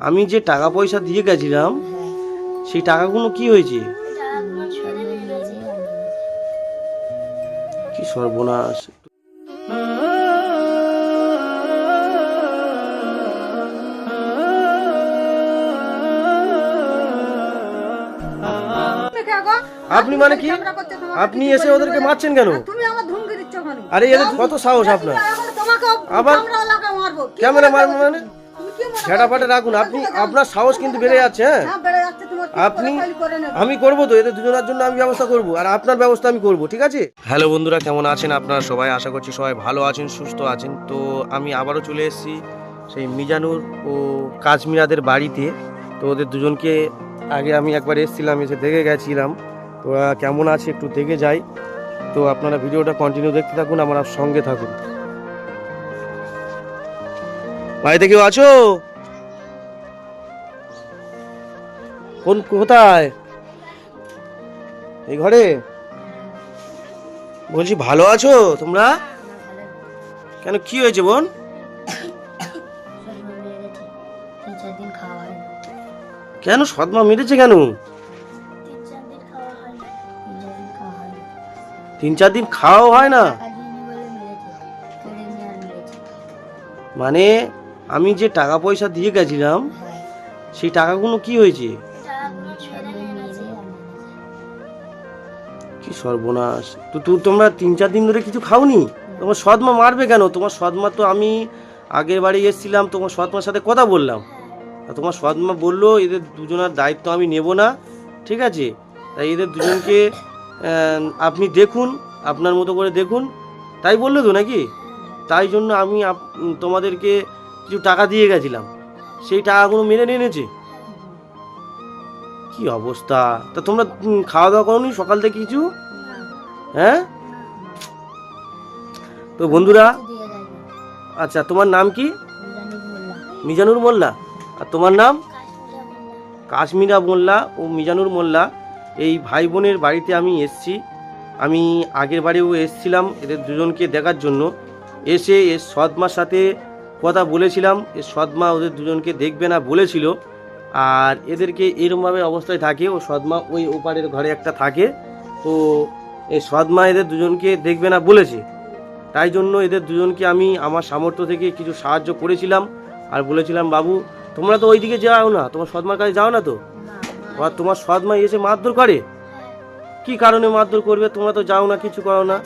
আমি যে টাকা পয়সা দিয়ে গেছিলাম সেই টাকাগুলো কি হয়েছে? কি সর্বনাশ। আপনি মানে কি? আপনি এসে ওদেরকে মারছেন কেন? আরে এদের কত সাহস আপনার? আবার- ক্যামেরা মারবো মনে? মারবো মানে তুমি কি মনে ঝেড়া ফাটা রাখুন। আপনি আপনার সাহস কিন্তু বেড়ে যাচ্ছে হ্যাঁ। হ্যাঁ বেড়ে যাচ্ছে তোমার আপনি আমি করব তো এদের দুজনের জন্য আমি ব্যবস্থা করব। আর আপনার ব্যবস্থা আমি করব ঠিক আছে? হ্যালো বন্ধুরা কেমন আছেন আপনারা সবাই? আশা করছি সবাই ভালো আছেন সুস্থ আছেন। তো আমি আবারও চলে এসেছি সেই মিজানুর ও কাশ্মীরাদের বাড়িতে। তো ওদের দুজনকে আগে আমি একবার এসেছিলাম এসে দেখে গেছিলাম। তো কেমন আছে একটু দেখে যাই। তো আপনারা ভিডিওটা কন্টিনিউ দেখতে থাকুন আমার সঙ্গে থাকুন। বাড়িতে কেউ আছো? কোন কোথায়? এই ঘরে? বলছি, ভালো আছো তোমরা? কেন, কি হয়েছে বোন? কেন সদমা মেরেছে কেন? তিন চার দিন খাওয়া হয় না? মানে আমি যে টাকা পয়সা দিয়ে গেছিলাম, সেই টাকাগুলো কি হয়েছে? সর্বনাশ। তো তু- তোমরা তিন চার দিন ধরে কিছু খাওনি? তোমার সদমা মারবে কেন? তোমার সদমা তো আমি আগের বাড়ি এসেছিলাম, তোমার সদমার সাথে কথা বললাম। তোমার সদমা বলল, এদের দুজনের দায়িত্ব আমি নেব না। ঠিক আছে? তাই এদের দুজনকে আপনি দেখুন, আপনার মতো করে দেখুন। তাই বলল তো নাকি? তাই জন্য আমি তোমাদেরকে কিছু টাকা দিয়ে গেছিলাম। সেই টাকাগুলো মেনে নিয়ে এনেছে। কি অবস্থা? তা তোমরা খাওয়া দাওয়া করোনি সকাল থেকে কিছু? হ্যাঁ? তো বন্ধুরা আচ্ছা তোমার নাম কি? মিজানুর মোল্লা। আর তোমার নাম? কাশ্মীরা মোল্লা ও মিজানুর মোল্লা। এই ভাই বোনের বাড়িতে আমি এসছি। আমি আগের বাড়িও এসছিলাম এদের দুজনকে দেখার জন্য। এসে এর সদমার সাথে কথা বলেছিলাম। এর সদমা ওদের দুজনকে দেখবে না বলেছিল। আর এদেরকে এরমভাবে অবস্থায় থাকে ও সদমা ওই ওপারের ঘরে একটা থাকে। তো এই সৎমা এদের দুজনকে দেখবে না বলেছে। তাই জন্য এদের দুজনকে আমি আমার সামর্থ্য থেকে কিছু সাহায্য করেছিলাম আর বলেছিলাম, বাবু, তোমরা তো ওইদিকে যাও না, তোমার সৎমার কাছে যাও না তো? আর তোমার সৎমা এসে মারধর করে? কি কারণে মারধর করবে? তোমরা তো যাও না, কিছু করো না।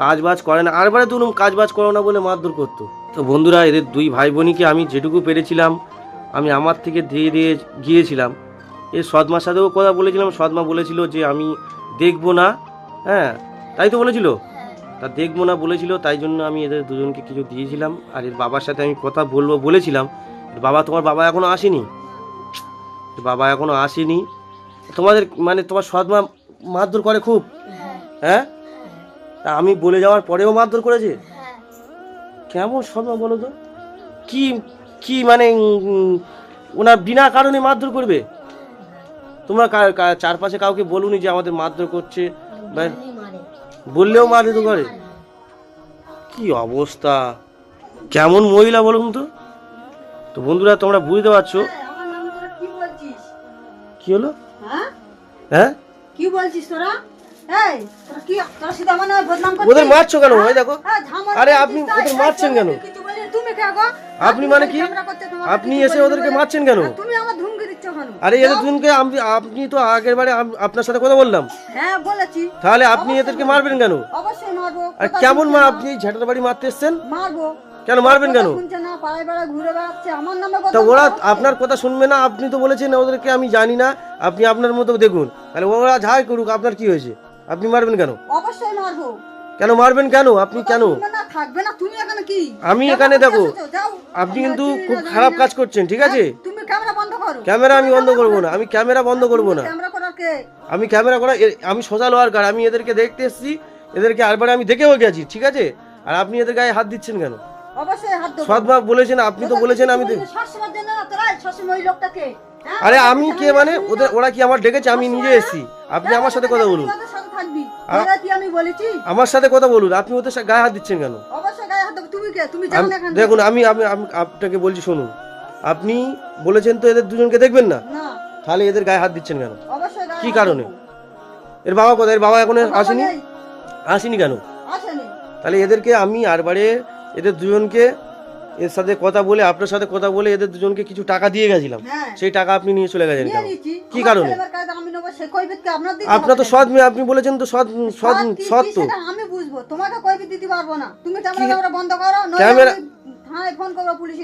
কাজ বাজ করে না। আরবারে তো কাজ বাজ করো না বলে মারধর করতো। তো বন্ধুরা, এদের দুই ভাই বোনকে আমি যেটুকু পেরেছিলাম, আমি আমার থেকে দিয়ে দিয়ে গিয়েছিলাম। এর সদমার সাথেও কথা বলেছিলাম, সদমা বলেছিল যে আমি দেখব না। হ্যাঁ তাই তো বলেছিল? তা দেখব না বলেছিল, তাই জন্য আমি এদের দুজনকে কিছু দিয়েছিলাম। আর এর বাবার সাথে আমি কথা বলব বলেছিলাম। বাবা, তোমার বাবা এখনও আসেনি? বাবা এখনও আসেনি। তোমাদের মানে তোমার সদমা মারধর করে খুব? হ্যাঁ? তা আমি বলে যাওয়ার পরেও মারধর করেছে? কেমন সদমা বলো তো? কি কি মানে ওনার বিনা কারণে মারধর করবে? তোমরা চারপাশে কাউকে বলুনি যে আমাদের মারধর করছে? মারে। বললেও মারধর তো করে কি অবস্থা? কেমন মহিলা বলুন তো? তো বন্ধুরা তোমরা বুঝতে পারছ? আমার কি হলো? হ্যাঁ? হ্যাঁ? কি বলছিস তোরা? ওদের মারছো কেন? ভাই দেখো। হ্যাঁ, আরে আপনি ওদের মারছেন কেন? তুমি কে গো। আপনি মানে কি? আপনি এসে ওদেরকে মারছেন কেন? আর তুমি আমার ধমকি দিচ্ছ কেন? আরে এদের দুজনকে আপনি আপনি তো আগের বারে আপনার সাথে কথা বললাম। হ্যাঁ বলেছি। তাহলে আপনি এদেরকে মারবেন কেন? অবশ্যই মারবো। আর কেমন মা আপনি ঝাঁটার বাড়ি মারতে এসছেন? মারবো। কেন মারবেন কেন? তা ওরা আপনার কথা শুনবে না আপনি তো বলেছেন ওদেরকে আমি জানি না আপনি আপনার মতো দেখুন। তাহলে ওরা যাই করুক আপনার কি হয়েছে? আপনি মারবেন কেন? অবশ্যই মারবো। কেন মারবেন কেন? আপনি কেন? থাকবে না তুমি এখানে কি? আমি এখানে দেখো, আপনি কিন্তু খুব খারাপ কাজ করছেন ঠিক আছে? হ্যাঁ, তুমি ক্যামেরা বন্ধ করো। ক্যামেরা আমি বন্ধ করব না আমি ক্যামেরা বন্ধ করব না। আমি ক্যামেরা করা আমি সোশ্যাল ওয়ার্কার আমি এদেরকে দেখতে এসেছি এদেরকে আরবারে আমি দেখেও গেছি ঠিক আছে? আর আপনি এদের গায়ে হাত দিচ্ছেন কেন? হাত বলেছেন আপনি তো বলেছেন আমি হ্যাঁ? আরে আমি কে মানে? ওদের ওরা কি আমার ডেকেছে? আমি নিজে এসেছি। আপনি আমার সাথে কথা বলুন। আমি বলেছি? আমার সাথে কথা বলুন আপনি ওদের গায়ে হাত দিচ্ছেন কেন? অবশ্যই গায়ে হাত তুমি কে? তুমি যাও আমি- না এখান থেকে। দেখুন আমি আমি আপনাকে বলছি শুনুন আপনি বলেছেন তো এদের দুজনকে দেখবেন না? তাহলে এদের গায়ে হাত দিচ্ছেন কেন? কি কারণে? এর বাবা কোথায়? এর বাবা এখনও আসেনি? আসেনি কেন? তাহলে এদেরকে আমি আরবারে এদের দুজনকে এর সাথে কথা বলে আপনার সাথে কথা বলে এদের দুজনকে কিছু টাকা দিয়ে গেছিলাম। হ্যাঁ। সেই টাকা আপনি নিয়ে চলে গেছেন কেন? কি কারণে? আপনার তো? সৎ মেয়ে আপনি বলেছেন তো সৎ সৎ সৎ তো। আমি বুঝব। তোমাকে কৈফিয়ত দিতে পারব না। তুমি ক্যামেরা ক্যামেরা বন্ধ করো ক্যামেরা-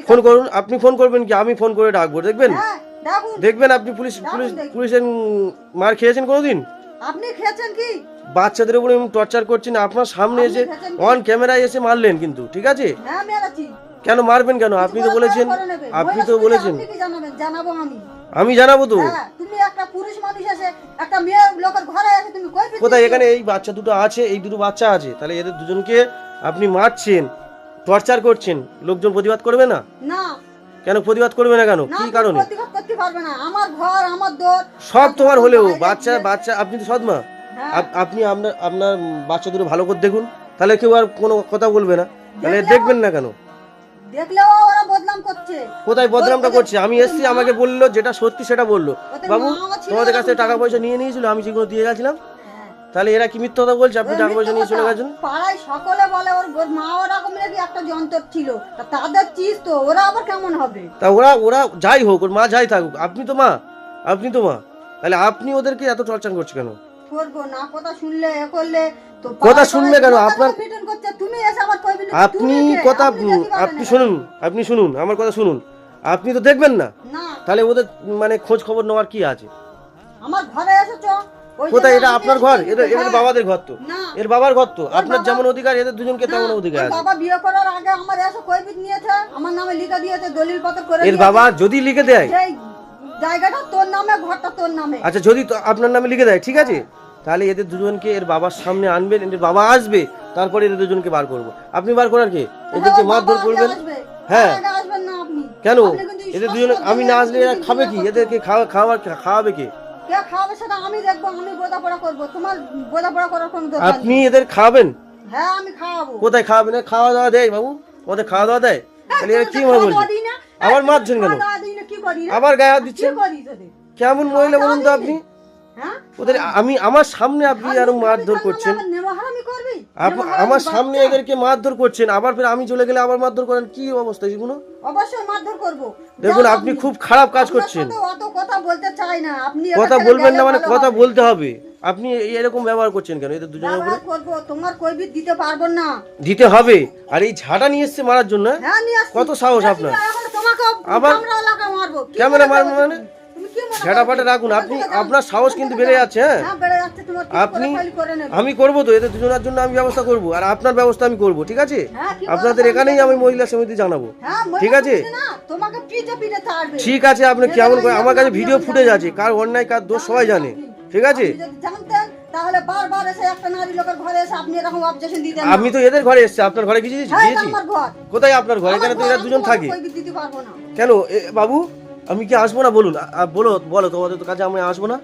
ফোন করুন আপনি ফোন করবেন কি? আমি ফোন করে ডাকবো দেখবেন? হ্যাঁ দেখবেন আপনি পুলিশ পুলিশ পুলিশের মার খেয়েছেন কোনোদিন? আপনি খেয়েছেন কি? বাচ্চাদের উপরে টর্চার করছেন আপনার সামনে এসে অন ক্যামেরায় এসে মারলেন কিন্তু ঠিক আছে? হ্যাঁ কেন মারবেন কেন? আপনি তো বলেছেন আপনি তো বলেছেন। জানাব আমি। আমি জানাব তো। হ্যাঁ তুমি একটা পুরুষ মানুষ এসে একটা মেয়ে লোকের ঘরে এসে তুমি কৈফিয়ত কোথায়? এখানে এই বাচ্চা দুটো আছে এই দুটো বাচ্চা আছে। তাহলে এদের দুজনকে আপনি মারছেন টর্চার করছেন। লোকজন প্রতিবাদ করবে না? না। কেন প্রতিবাদ করবে না কেন? কি কারণে? প্রতিবাদ করতে পারবে না। আমার ঘর আমার দোর সব তোমার হলেও। বাচ্চা বাচ্চা আপনি তো সৎমা হ্যাঁ। আপ- আপনি আপনার আপনার বাচ্চা দুটো ভালো করে দেখুন। তাহলে কেউ আর কোনো কথা বলবে না। তাহলে দেখবেন না কেন? দেখলেও ওরা বদনাম করছে। কোথায় বদনামটা করছে? আমি এসছি আমাকে বলল যেটা সত্যি সেটা বলল। বাবু তোমাদের কাছ টাকা পয়সা নিয়ে নিয়েছিল আমি সেগুলো দিয়ে গেছিলাম। হ্যাঁ। তাহলে এরা কি মিথ্যা কথা বলছে? আপনি টাকা পয়সা মিথ্যে নিয়ে চলে গেছেন? পাড়ায় সকলে বলে ওর ওর মা ওরকম নাকি একটা যন্ত্র ছিল। তা তাদের চিজ তো ওরা আবার কেমন হবে? তা ওরা ওরা যাই হোক ওর মা যাই থাকুক। আপনি তো মা আপনি তো মা। তাহলে আপনি ওদেরকে এত টর্চার করছে কেন? করব না কথা শুনলে এ করলে তো কথা শুনবে কেন? আপনার- তুমি এসে আমার কইবি আপনি কথা আপনি। শুনুন আপনি শুনুন আমার কথা শুনুন। আপনি তো দেখবেন না। তাহলে ওদের মানে খোঁজ খবর নেওয়ার কি আছে? আমার ঘরে এসেছ? কোথায়? এটা আপনার ঘর। এটা এদের হ্যাঁ। বাবাদের ঘর তো। এর বাবার ঘর তো। আপনার যেমন অধিকার এদের দুজনকে তেমন অধিকার আছে। বাবা বিয়ে করার আগে আমার এসে কৈফিত নিয়েছে? আমার নামে লিখে দিয়েছে দলিল পত্র করে এর বাবা যদি লিখে দেয় জায়গাটা তোর নামে ঘরটা তোর নামে। আচ্ছা যদি তো আপনার নামে লিখে দেয় ঠিক আছে? তাহলে এদের দুজনকে এর বাবার সামনে আনবেন এদের বাবা আসবে তারপরে এদের দুজনকে বার করব। আপনি বার করার কে? এদেরকে মারধর করবেন? হ্যাঁ। কেন? এদের দুজনে আমি না আসলে এরা খাবে কি? এদেরকে খাওয়া খাওয়ার খাওয়াবে কে? কে খাওয়াবে সেটা আমি দেখব আমি বোঝাপড়া করব। তোমার বোঝাপড়া করার কোনো আপনি এদের খাওয়াবেন হ্যাঁ আমি খাওয়াবো। কোথায় খাওয়াবেন খাওয়া দাওয়া দেয় বাবু। ওদের খাওয়া দাওয়া দেয়? তাহলে এরা কি মনে না? আবার মারছেন কেন? আবার গায়ে হাত দিচ্ছেন? কেমন মহিলা বলুন তো আপনি? হ্যাঁ? ওদের আমি আমার সামনে আপনি আর মারধর করছেন। আমার সামনে এদেরকে মারধর করছেন আবার ফের আমি চলে গেলে আবার মারধর করেন কি অবস্থা এগুলো অবশ্যই মারধর করব। দেখুন আপনি খুব খারাপ কাজ করছেন। অত কথা বলতে চাই না। আপনি কথা বলবেন না মানে কথা বলতে হবে। আপনি এরকম ব্যবহার করছেন কেন? এদের দুজনের উপরে? করব তোমার কৈবিত দিতে পারব না। দিতে হবে। আর এই ঝাঁটা নিয়ে এসছে মারার জন্য হ্যাঁ? হ্যাঁ। কত সাহস আপনার? না, তোমাকে আবার- ক্যামেরাওয়ালাকে মারবো। ক্যামেরা মারবো মানে? ফাটা রাখুন আপনি আপনার সাহস কিন্তু বেড়ে যাচ্ছে হ্যাঁ? আপনি। আমি করব তো এদের দুজনের জন্য আমি ব্যবস্থা করব আর আপনার ব্যবস্থা আমি করব ঠিক আছে? হ্যাঁ, আপনাদের এখানেই আমি মহিলা সমিতি জানাব হ্যাঁ, ঠিক আছে? ঠিক আছে আপনি কেমন করে আমার কাছে ভিডিও ফুটেজ আছে কার অন্যায় কার দোষ সবাই জানে ঠিক আছে? তাহলে বারবার এসে একটা নারী লোকের ঘরে এসে আপনি এরকম দিতেন আমি তো এদের ঘরে এসেছি আপনার ঘরে কিছু দিয়েছি হ্যাঁ, দিয়েছি? আমার ঘর। কোথায় আপনার ঘর? এখানে তো এরা দুজন থাকে। দিতে পারব না। কেন? বাবু আমি কি আসব না? বলুন বলো বলো তোমাদের তো কাছে আমি আসব না।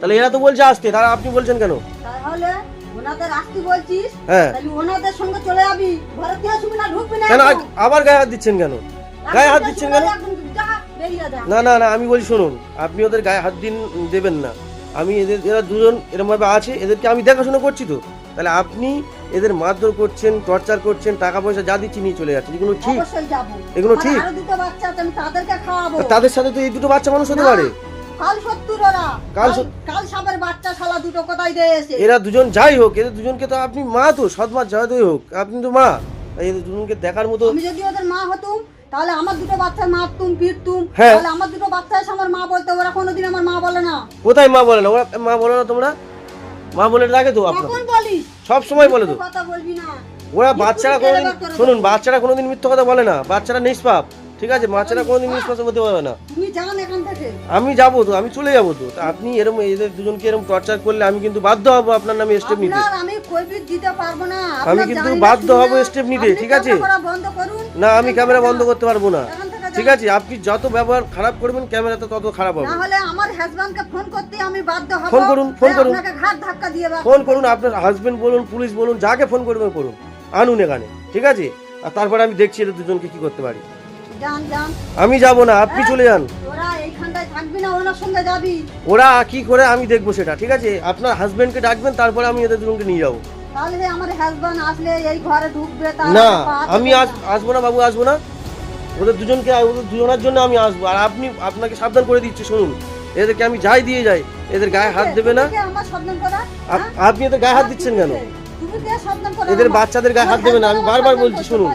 তাহলে এরা তো বলছে আসতে তারা আপনি বলছেন কেন? তাহলে ওনাদের আসতে বলছিস হ্যাঁ। তাহলে ওনাদের সঙ্গে চলে যাবি। ঘরে দিয়ে আসবি না ঢুকবি না কেন? আবার গায়ে হাত দিচ্ছেন কেন? গায়ে হাত দিচ্ছেন কেন। না না না আমি বলি শুনুন আপনি ওদের গায়ে হাত দিন দেবেন না। আমি এদের এরা দুজন এরমভাবে আছে এদেরকে আমি দেখাশোনা করছি তো। তাহলে আপনি এদের মারধর করছেন টর্চার করছেন টাকা পয়সা যা দিচ্ছি নিয়ে চলে যাচ্ছেন এগুলো ঠিক? এগুলো ঠিক? তাদেরকে খাওয়াবো। তাদের সাথে তো এই দুটো বাচ্চা মানুষ হতে পারে। কাল কাল কাল সত- কাল সাবের বাচ্চা শালা দুটো কোথায় এরা দুজন যাই হোক এদের দুজনকে তো আপনি মা তো সৎ মা যাই হোক আপনি তো মা। এদের দুজনকে দেখার মতো আমি যদি ওদের মা হতুম তাহলে আমার দুটো বাচ্চা মারতুম পিটতুম হ্যাঁ। তাহলে আমার দুটো বাচ্চা এসে আমার মা বলতো ওরা কোনোদিন আমার মা বলে না। কোথায় মা বলে না? ওরা মা বলে না তোমরা? মা বলে লাগে তো আপনার সব সময় বলে তো। কথা বলবি না। ওরা বাচ্চারা কোনোদিন শুনুন বাচ্চারা কোনোদিন মিথ্যা কথা বলে না। বাচ্চারা নিষ্পাপ। ঠিক আছে বাচ্চারা কোনোদিন নিষ্পাপ হতে পারবে না। আমি যাব তো আমি চলে যাব তো। আপনি এরকম এদের দুজনকে এরকম টর্চার করলে আমি কিন্তু বাধ্য হব আপনার নামে স্টেপ নিতে। আমি কিন্তু বাধ্য হব step নিতে, ঠিক আছে? না আমি ক্যামেরা বন্ধ করতে পারব না। ঠিক আছে আপনি যত ব্যবহার খারাপ করবেন ক্যামেরা তো তত খারাপ হবে। না আমার হাজবেন্ডকে ফোন করতে আমি বাধ্য হব। ফোন করুন, ফোন করুন। আপনাকে ঘাট ধাক্কা দিয়ে ফোন করুন আপনার হাজবেন্ড বলুন পুলিশ বলুন যাকে ফোন করবেন করুন। আনুন এখানে ঠিক আছে? আর তারপরে আমি দেখছি এদের দুজনকে কি করতে পারি। আমি যাব না আপনি চলে যান। ওরা কি করে আমি দেখব সেটা ঠিক আছে? আপনার হাজবেন্ডকে ডাকবেন তারপরে আমি এদের দুজনকে নিয়ে যাব। না আমি আস আসব না বাবু আসব না। ওদের দুজনকে ওদের দুজনের জন্য আমি আসব। আর আপনি আপনাকে সাবধান করে দিচ্ছি শুনুন। এদেরকে আমি যাই দিয়ে যাই এদের গায়ে হাত দেবে না। আপ- আপনি এদের গায়ে হাত দিচ্ছেন কেন? এদের বাচ্চাদের গায়ে হাত দেবে না আমি বারবার বলছি শুনুন।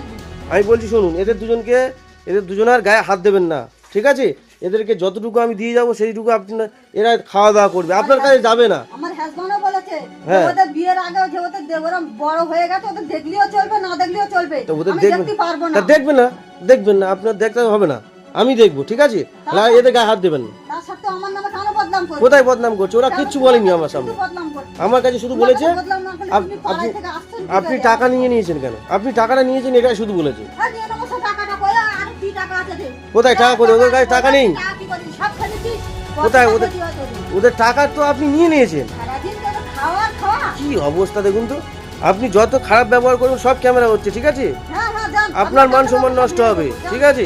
আমি বলছি শুনুন এদের দুজনকে এদের দুজনের গায়ে হাত দেবেন না ঠিক আছে? এদেরকে যতটুকু আমি দিয়ে যাব সেইটুকু আপনার এরা খাওয়া দাওয়া করবে আপনার কাছে যাবে না। আমার হাজবেন্ডও বলেছে হ্যাঁ। ওদের বিয়ের আগে যে ওদের দে- বড় হয়ে গেছে ওদের দেখলেও চলবে না দেখলেও চলবে। তো ওদের দেখবেন দেখতে পারব না। দেখবেন না দেখবেন না আপনার দেখতে হবে না। আমি দেখব ঠিক আছে? না এদের গায়ে হাত দেবেন না। তার সত্ত্বেও আমার নামে কেন বদনাম করছে কোথায় বদনাম করছে? ওরা কিচ্ছু বলেনি আমার সামনে। আমার কাছে শুধু বলেছে আপনি আপনি টাকা নিয়ে নিয়েছেন কেন? আপনি টাকাটা নিয়েছেন এটাই শুধু বলেছে। কোথায় টাকা করে? ওদের কাছে টাকা নেই। কোথায়? ওদের-? ওদের টাকা তো আপনি নিয়ে নিয়েছেন। কি অবস্থা দেখুন তো। আপনি যত খারাপ ব্যবহার করবেন সব ক্যামেরা হচ্ছে ঠিক আছে? হ্যাঁ, হ্যাঁ। আপনার মান সম্মান নষ্ট হবে ঠিক আছে।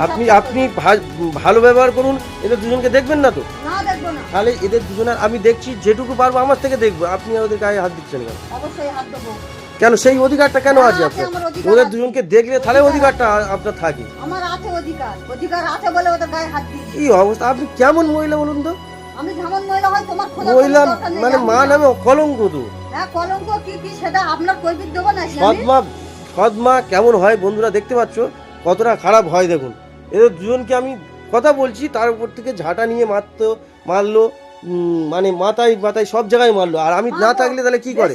আপনি আপনি ভালো ব্যবহার করুন এদের দুজনকে দেখবেন না তো? তাহলে এদের দুজনের আমি দেখছি যেটুকু পারব আমার থেকে দেখব। আপনি ওদের গায়ে হাত দিচ্ছেন কেন? অবশ্যই হাত দেবো। কেন? সেই অধিকারটা কেন আছে আপনার? ওদের দুজনকে দেখলে তাহলে অধিকারটা আপনার থাকে। আমার আছে অধিকার। অধিকার আছে বলে ওদের গায়ে হাত দিচ্ছি কি অবস্থা? আপনি কেমন মহিলা বলুন তো? আমি যেমন মহিলা হয় তোমার মানে মা নামে কলঙ্ক তো। হ্যাঁ কলঙ্ক কি কি সেটা আপনার কৈফিক দেবো না সে আমি? সৎমা সৎমা কেমন হয় বন্ধুরা দেখতে পাচ্ছ? কতটা খারাপ হয় দেখুন। এদের দুজনকে আমি কথা বলছি তার উপর থেকে ঝাঁটা নিয়ে মারতো মারলো। মানে মাথায় মাথায় সব জায়গায় মারলো। আর আমি না থাকলে তাহলে কি করে?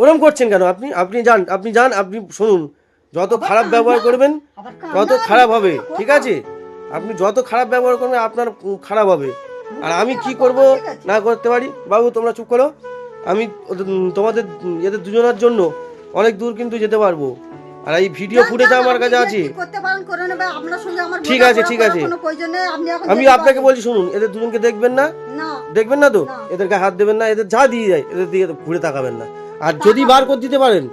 ওরম করছেন কেন? আপনি আপনি যান আপনি যান আপনি শুনুন। যত খারাপ ব্যবহার করবেন তত খারাপ হবে ঠিক আছে? আপনি যত খারাপ ব্যবহার করবেন আপনার খারাপ হবে। আর আমি কি করব না করতে পারি? বাবু তোমরা চুপ করো। আমি তোমাদের এদের দুজনের জন্য অনেক দূর কিন্তু যেতে পারব। আর এই ভিডিও ফুটেজ আমার কাছে আছে। করতে পারেন করে নেবে আপনার সঙ্গে আমার ঠিক আছে, ঠিক আছে। কোনো প্রয়োজন নেই আপনি এখন আমি আপনাকে বলছি শুনুন এদের দুজনকে দেখবেন না? না। দেখবেন না তো। এদেরকে হাত দেবেন না এদের যা দিয়ে যায় এদের দিকে ঘুরে তাকাবেন না। আর যদি বার করে দিতে পারেন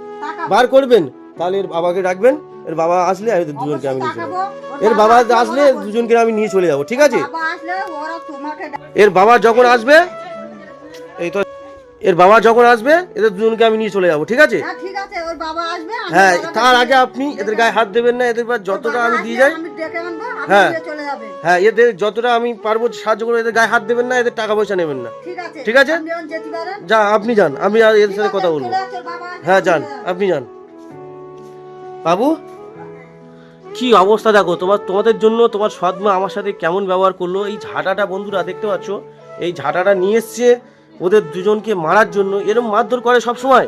বার করবেন তাহলে এর বাবাকে ডাকবেন এর বাবা আসলে আর এদের দুজনকে আমি নিয়ে যাব। এর বাবা আসলে। দুজনকে আমি নিয়ে চলে যাব ঠিক আছে? এর বাবা যখন আসবে এর বাবা যখন আসবে এদের দুজনকে আমি নিয়ে চলে যাব ঠিক আছে? হ্যাঁ ঠিক আছে ওর বাবা আসবে হ্যাঁ তার আগে আপনি এদের গায়ে হাত দেবেন না এদের যতটা আমি দিয়ে যাই। হ্যাঁ। হ্যাঁ এদের যতটা আমি পারব সাহায্য করে এদের গায়ে হাত দেবেন না এদের টাকা পয়সা নেবেন না। ঠিক আছে যা আপনি যান আমি আর এদের সাথে কথা বলব। হ্যাঁ যান যান। আপনি যান। বাবু? কি অবস্থা দেখো তোমার তোমাদের জন্য তোমার সৎমা আমার সাথে কেমন ব্যবহার করল? এই ঝাঁটাটা বন্ধুরা দেখতে পাচ্ছ? এই ঝাঁটাটা নিয়ে এসছে ওদের দুজনকে মারার জন্য এরকম মারধর করে সব সময়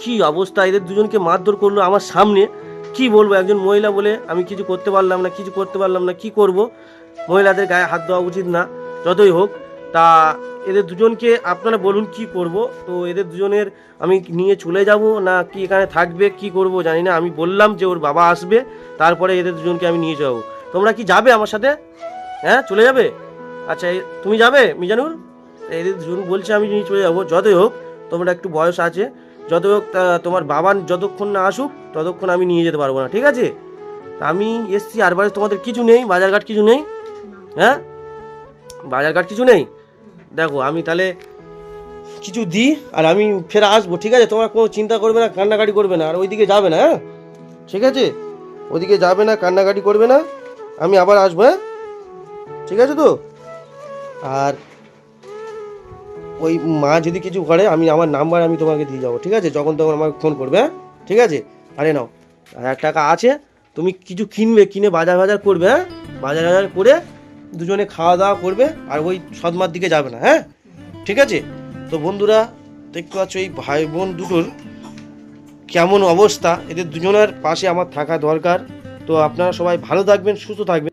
কি অবস্থা, এদের দুজনকে মারধর করল আমার সামনে। কি বলব, একজন মহিলা বলে আমি কিছু করতে পারলাম না, কিছু করতে পারলাম না, কি করব? মহিলাদের গায়ে হাত দেওয়া উচিত না, যতই হোক। তা এদের দুজনকে আপনারা বলুন কি করব? তো এদের দুজনের আমি নিয়ে চলে যাব না কি এখানে থাকবে, কি করব জানি না। আমি বললাম যে ওর বাবা আসবে, তারপরে এদের দুজনকে আমি নিয়ে যাব। তোমরা কি যাবে আমার সাথে? হ্যাঁ চলে যাবে? আচ্ছা তুমি যাবে মিজানুর? এদের দুজন বলছে আমি নিয়ে চলে যাব। যতই হোক, তোমরা একটু বয়স আছে। যত হোক তোমার বাবা যতক্ষণ না আসুক, ততক্ষণ আমি নিয়ে যেতে পারব না, ঠিক আছে? আমি এসছি, আর বাড়ি তোমাদের কিছু নেই, বাজারঘাট কিছু নেই? হ্যাঁ? বাজারঘাট কিছু নেই? দেখো, আমি তাহলে কিছু দিই, আর আমি ফের আসব, ঠিক আছে? তোমার কোনো চিন্তা করবে না, কান্নাকাটি করবে না, আর ওইদিকে যাবে না হ্যাঁ? ঠিক আছে? ওইদিকে যাবে না, কান্নাকাটি করবে না, আমি আবার আসব হ্যাঁ? ঠিক আছে তো? আর ওই মা যদি কিছু করে, আমি আমার নাম্বার আমি তোমাকে দিয়ে যাব, ঠিক আছে? যখন তখন আমাকে ফোন করবে হ্যাঁ? ঠিক আছে? আরে নাও, হাজার টাকা আছে, তুমি কিছু কিনবে, কিনে বাজার বাজার করবে হ্যাঁ? বাজার বাজার করে দুজনে খাওয়া দাওয়া করবে, আর ওই সদমার দিকে যাবে না হ্যাঁ? ঠিক আছে? তো বন্ধুরা, দেখতে পাচ্ছ এই ভাই বোন দুটোর কেমন অবস্থা? এদের দুজনের পাশে আমার থাকা দরকার। তো আপনারা সবাই ভালো থাকবেন, সুস্থ থাকবেন।